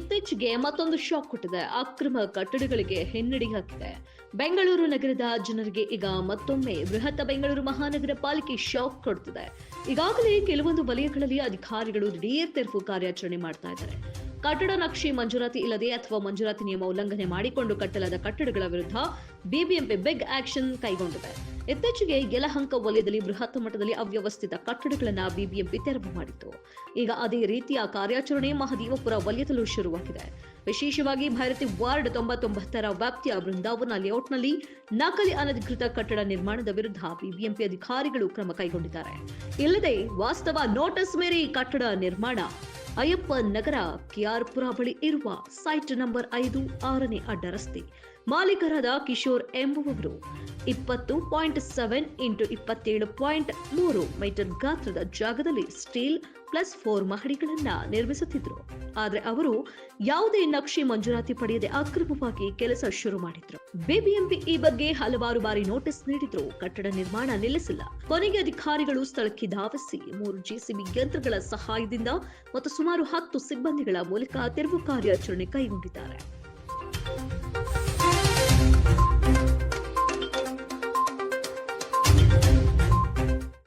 ಇತ್ತೀಚೆಗೆ ಮತ್ತೊಂದು ಶಾಕ್ ಕೊಟ್ಟಿದೆ. ಅಕ್ರಮ ಕಟ್ಟಡಗಳಿಗೆ ಹಿನ್ನಡಿ ಹಾಕಿದೆ. ಬೆಂಗಳೂರು ನಗರದ ಜನರಿಗೆ ಈಗ ಮತ್ತೊಮ್ಮೆ ಬೃಹತ್ ಬೆಂಗಳೂರು ಮಹಾನಗರ ಪಾಲಿಕೆ ಶಾಕ್ ಕೊಡ್ತಿದೆ. ಈಗಾಗಲೇ ಕೆಲವೊಂದು ವಲಯಗಳಲ್ಲಿ ಅಧಿಕಾರಿಗಳು ದಿಢೀರ್ ತೆರವು ಕಾರ್ಯಾಚರಣೆ ಮಾಡ್ತಾ ಇದ್ದಾರೆ. ಕಟ್ಟಡ ನಕ್ಷೆ ಮಂಜೂರಾತಿ ಇಲ್ಲದೆ ಅಥವಾ ಮಂಜೂರಾತಿ ನಿಯಮ ಉಲ್ಲಂಘನೆ ಮಾಡಿಕೊಂಡು ಕಟ್ಟಲಾದ ಕಟ್ಟಡಗಳ ವಿರುದ್ಧ ಬಿಬಿಎಂಪಿ ಬಿಗ್ ಆಕ್ಷನ್ ಕೈಗೊಂಡಿದೆ. ಇತ್ತೀಚೆಗೆ ಯಲಹಂಕ ವಲಯದಲ್ಲಿ ಬೃಹತ್ ಮಟ್ಟದಲ್ಲಿ ಅವ್ಯವಸ್ಥಿತ ಕಟ್ಟಡಗಳನ್ನು ಬಿಬಿಎಂಪಿ ತೆರವು ಮಾಡಿತ್ತು. ಈಗ ಅದೇ ರೀತಿಯ ಕಾರ್ಯಾಚರಣೆ ಮಹದೇವಪುರ ವಲಯದಲ್ಲೂ ಶುರುವಾಗಿದೆ. ವಿಶೇಷವಾಗಿ ಭಾರತಿ ವಾರ್ಡ್ ತೊಂಬತ್ತೊಂಬತ್ತರ ವ್ಯಾಪ್ತಿಯ ಬೃಂದಾವನ ಲೇಔಟ್ನಲ್ಲಿ ನಕಲಿ ಅನಧಿಕೃತ ಕಟ್ಟಡ ನಿರ್ಮಾಣದ ವಿರುದ್ಧ ಬಿಬಿಎಂಪಿ ಅಧಿಕಾರಿಗಳು ಕ್ರಮ ಕೈಗೊಂಡಿದ್ದಾರೆ. ಇಲ್ಲದೆ ವಾಸ್ತವ ನೋಟಿಸ್ ಮೇರೆ ಕಟ್ಟಡ ನಿರ್ಮಾಣ ಅಯ್ಯಪ್ಪ ನಗರ ಕೆಆರ್ಪುರ ಬಳಿ ಇರುವ ಸೈಟ್ ನಂಬರ್ ಐದು ಆರನೇ ಅಡ್ಡ ರಸ್ತೆ. ಮಾಲೀಕರಾದ ಕಿಶೋರ್ ಎಂಬುವವರು ಇಪ್ಪತ್ತು ಪಾಯಿಂಟ್ ಸೆವೆನ್ ಇಂಟು ಇಪ್ಪತ್ತೇಳು ಪಾಯಿಂಟ್ ಮೂರು ಮೀಟರ್ ಗಾತ್ರದ ಜಾಗದಲ್ಲಿ ಸ್ಟೀಲ್ ಪ್ಲಸ್ ಫೋರ್ ಮಹಡಿಗಳನ್ನ ನಿರ್ಮಿಸುತ್ತಿದ್ರು. ಆದ್ರೆ ಅವರು ಯಾವುದೇ ನಕ್ಷೆ ಮಂಜೂರಾತಿ ಪಡೆಯದೆ ಅಕ್ರಮವಾಗಿ ಕೆಲಸ ಶುರು ಮಾಡಿದ್ರು. ಬಿಬಿಎಂಪಿ ಈ ಬಗ್ಗೆ ಹಲವಾರು ಬಾರಿ ನೋಟಿಸ್ ನೀಡಿದ್ರು. ಕಟ್ಟಡ ನಿರ್ಮಾಣ ನಿಲ್ಲಿಸಿಲ್ಲ. ಕೊನೆಗೆ ಅಧಿಕಾರಿಗಳು ಸ್ಥಳಕ್ಕೆ ಧಾವಿಸಿ ಮೂರು ಜೆಸಿಬಿ ಯಂತ್ರಗಳ ಸಹಾಯದಿಂದ ಮತ್ತು ಸುಮಾರು ಹತ್ತು ಸಿಬ್ಬಂದಿಗಳ ಮೂಲಕ ತೆರವು ಕಾರ್ಯಾಚರಣೆ ಕೈಗೊಂಡಿದ್ದಾರೆ.